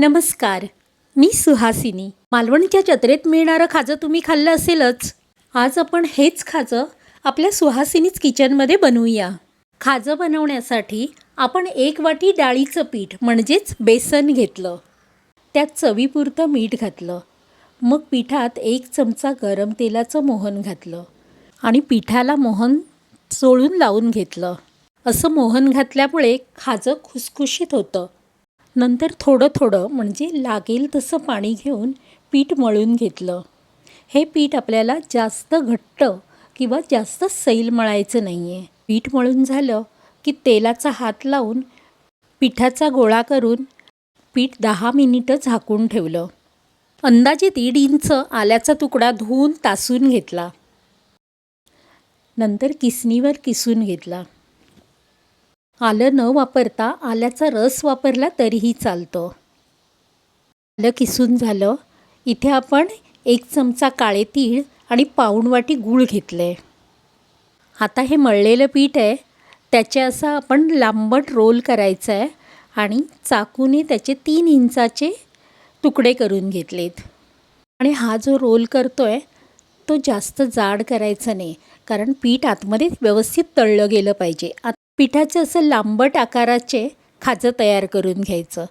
नमस्कार. मी सुहासिनी. मालवणच्या जत्रेत मिळणारं खाजं तुम्ही खाल्लं असेलच. आज आपण हेच खाजं आपल्या सुहासिनीच किचनमध्ये बनवूया. खाजं बनवण्यासाठी आपण एक वाटी डाळीचं पीठ म्हणजेच बेसन घेतलं. त्यात चवीपुरतं मीठ घातलं. मग पिठात एक चमचा गरम तेलाचं मोहन घातलं आणि पिठाला मोहन चोळून लावून घेतलं. असं मोहन घातल्यामुळे खाजं खुसखुशीत होतं. नंतर थोडं थोडं म्हणजे लागेल तसं पाणी घेऊन पीठ मळून घेतलं. हे पीठ आपल्याला जास्त घट्ट किंवा जास्त सैल मळायचं नाही आहे पीठ मळून झालं की तेलाचा हात लावून पिठाचा गोळा करून पीठ दहा मिनिटं झाकून ठेवलं. अंदाजे दीड इंच आल्याचा तुकडा धुवून तासून घेतला. नंतर किसणीवर किसून घेतला. आलं न वापरता आल्याचा रस वापरला तरीही चालतो. आलं किसून झालं. इथे आपण एक चमचा काळे तीळ आणि पाऊणवाटी गूळ घेतलं. आहे आता हे मळलेलं पीठ आहे. त्याचे असं आपण लांबट रोल करायचं आहे आणि चाकूने त्याचे तीन इंचाचे तुकडे करून घेतलेत. आणि हा जो रोल करतो आहे तो जास्त जाड करायचा नाही कारण पीठ आतमध्ये व्यवस्थित तळलं गेलं पाहिजे. आत पिठाचं असं लांबट आकाराचे खाजं तयार करून घ्यायचं.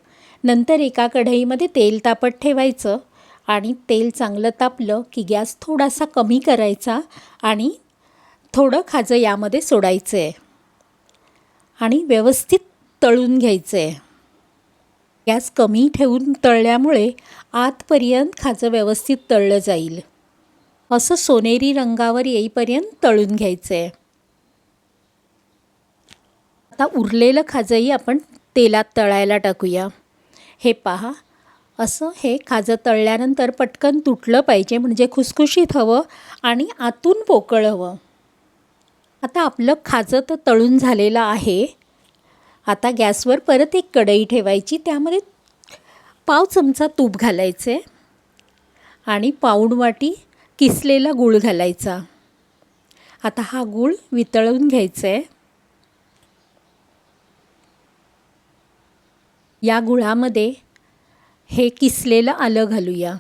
नंतर एका कढईमध्ये तेल तापत ठेवायचं आणि तेल चांगलं तापलं की गॅस थोडासा कमी करायचा आणि थोडं खाजं यामध्ये सोडायचं आहे आणि व्यवस्थित तळून घ्यायचं आहे गॅस कमी ठेवून तळल्यामुळे आतपर्यंत खाजं व्यवस्थित तळलं जाईल. असं सोनेरी रंगावर येईपर्यंत तळून घ्यायचं आहे आता उरलेलं खाजंही आपण तेलात तळायला टाकूया. हे पहा असं हे खाजं तळल्यानंतर पटकन तुटलं पाहिजे म्हणजे खुसखुशीत हवं आणि आतून पोकळ हवं. आता आपलं खाजं तर तळून झालेलं आहे. आता गॅसवर परत एक कढई ठेवायची त्यामध्ये पाव चमचा तूप घालायचे आणि पाऊण वाटी किसलेला गूळ घालायचा. आता हा गूळ वितळून घ्यायचा आहे या गुळामध्ये हे किसलेलं आलं घालूया.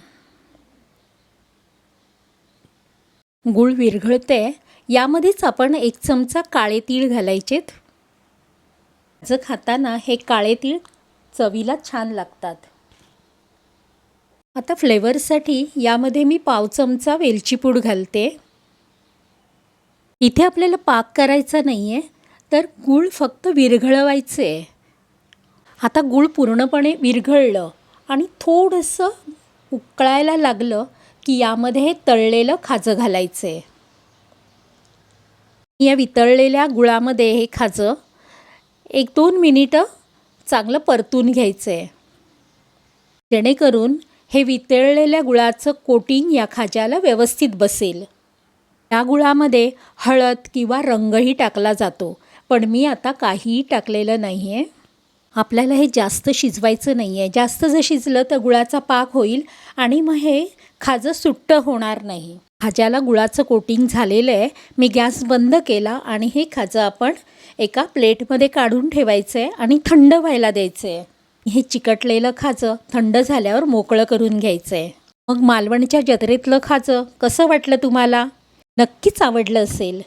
गुळ विरघळते यामध्येच आपण एक चमचा काळे तीळ घालायचेत. जर खाताना हे काळे तीळ चवीला छान लागतात. आता फ्लेवरसाठी यामध्ये मी पाव चमचा वेलची पूड घालते. इथे आपल्याला पाक करायचा नाही आहे तर गूळ फक्त विरघळवायचे आहे आता गूळ पूर्णपणे विरघळलं आणि थोडंसं उकळायला लागलं की यामध्ये हे तळलेलं खाजं घालायचं. आहे या वितळलेल्या गुळामध्ये हे खाजं एक दोन मिनिटं चांगलं परतून घ्यायचं. आहे जेणेकरून हे वितळलेल्या गुळाचं कोटिंग या खाज्याला व्यवस्थित बसेल. या गुळामध्ये हळद किंवा रंगही टाकला जातो पण मी आता काहीही टाकलेलं नाही आहे आपल्याला हे जास्त शिजवायचं नाही आहे जास्त जर शिजलं तर गुळाचा पाक होईल आणि मग हे खाजं सुट्टं होणार नाही. खाज्याला गुळाचं कोटिंग झालेलं आहे. मी गॅस बंद केला आणि हे खाजं आपण एका प्लेटमध्ये काढून ठेवायचं आहे आणि थंड व्हायला द्यायचं आहे हे चिकटलेलं खाजं थंड झाल्यावर मोकळं करून घ्यायचं आहे मग मालवणच्या जत्रेतलं खाजं कसं वाटलं तुम्हाला? नक्कीच आवडलं असेल.